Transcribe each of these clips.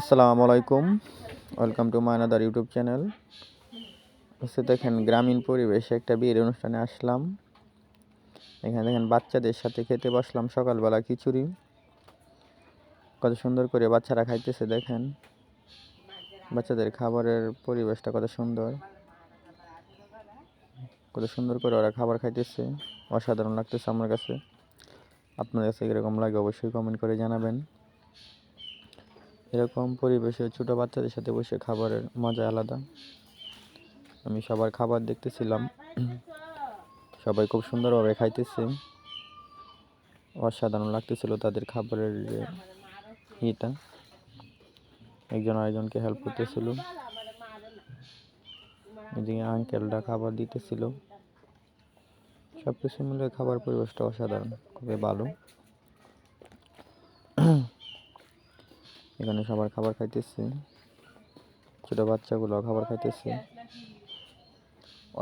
আসসালামু আলাইকুম। Welcome to my another YouTube channel হচ্ছে দেখেন গ্রামীণ পরিবেশে একটা বিয়ের অনুষ্ঠানে আসলাম। এখানে দেখেন বাচ্চাদের সাথে খেতে বসলাম সকালবেলা খিচুড়ি। কত সুন্দর করে বাচ্চারা খাইতেছে, দেখেন। বাচ্চাদের খাবারের পরিবেশটা কত সুন্দর। কত সুন্দর করে ওরা খাবার খাইতেছে। অসাধারণ লাগতেছে আমার কাছে। আপনাদের কাছে কীরকম লাগে অবশ্যই কমেন্ট করে জানাবেন। এরকম পরিবেশে ছোট বাচ্চাদের সাথে বসে খাবারের মজা আলাদা। আমি সবার খাবার দেখতেছিলাম। সবাই খুব সুন্দরভাবে খাইতেছে। অসাধারণ লাগতেছিল তাদের খাবারের যে ইটা একজন আরেকজনকে হেল্প করতেছিল। এদিকে আঙ্কেলরা খাবার দিতেছিল। সব কিছু মিলে খাবার পরিবেশটা অসাধারণ, খুবই ভালো। এখানে সবার খাবার খাইতেছে। ছোট বাচ্চাগুলো খাবার খাইতেছে।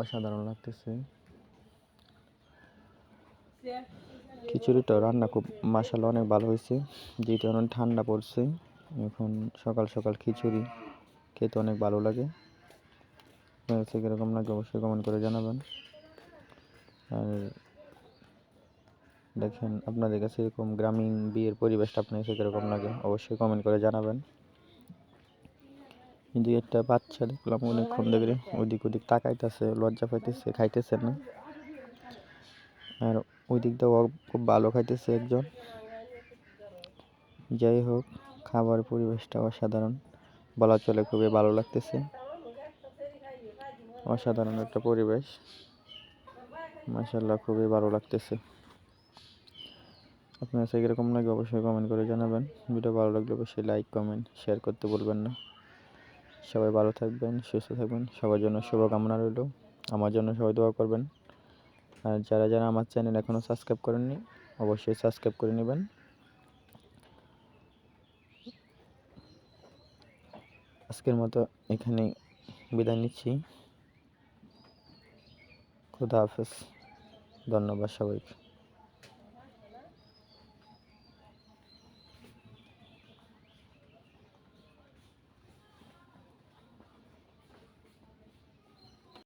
অসাধারণ লাগতেছে। খিচুড়িটা রান্না খুব মাসাল অনেক ভালো হয়েছে। যেহেতু অনেক ঠান্ডা পড়ছে, এখন সকাল সকাল খিচুড়ি খেতে অনেক ভালো লাগে। কীরকম লাগে অবশ্যই কমেন্ট করে জানাবেন। আর দেখেন আপনাদের কাছে এরকম গ্রামীণ বিয়ের পরিবেশটা আপনার কাছে কীরকম লাগে, অবশ্যই কমেন্ট করে জানাবেন। কিন্তু একটা বাচ্চা দেখলাম অনেকক্ষণ ধরে ওদিক ওদিক তাকাইতেছে, লজ্জা পাইতেছে, খাইতেছে না। আর ওই দিকটাও খুব ভালো খাইতেছে একজন। যাই হোক, খাবার পরিবেশটা অসাধারণ, বলা চলে খুবই ভালো লাগতেছে। অসাধারণ একটা পরিবেশ। মাসাল্লাহ খুবই ভালো লাগতেছে। আপনার কাছে কীরকম লাগে অবশ্যই কমেন্ট করে জানাবেন। ভিডিও ভালো লাগলে অবশ্যই লাইক কমেন্ট শেয়ার করতে বলবেন না। সবাই ভালো থাকবেন, সুস্থ থাকবেন। সবার জন্য শুভকামনা রইল। আমার জন্য সবাই দোয়া করবেন। আর যারা যারা আমার চ্যানেল এখনও সাবস্ক্রাইব করেননি, অবশ্যই সাবস্ক্রাইব করে নেবেন। আজকের মতো এখানে বিদায় নিচ্ছি। খুদা হাফেজ। ধন্যবাদ সবাইকে।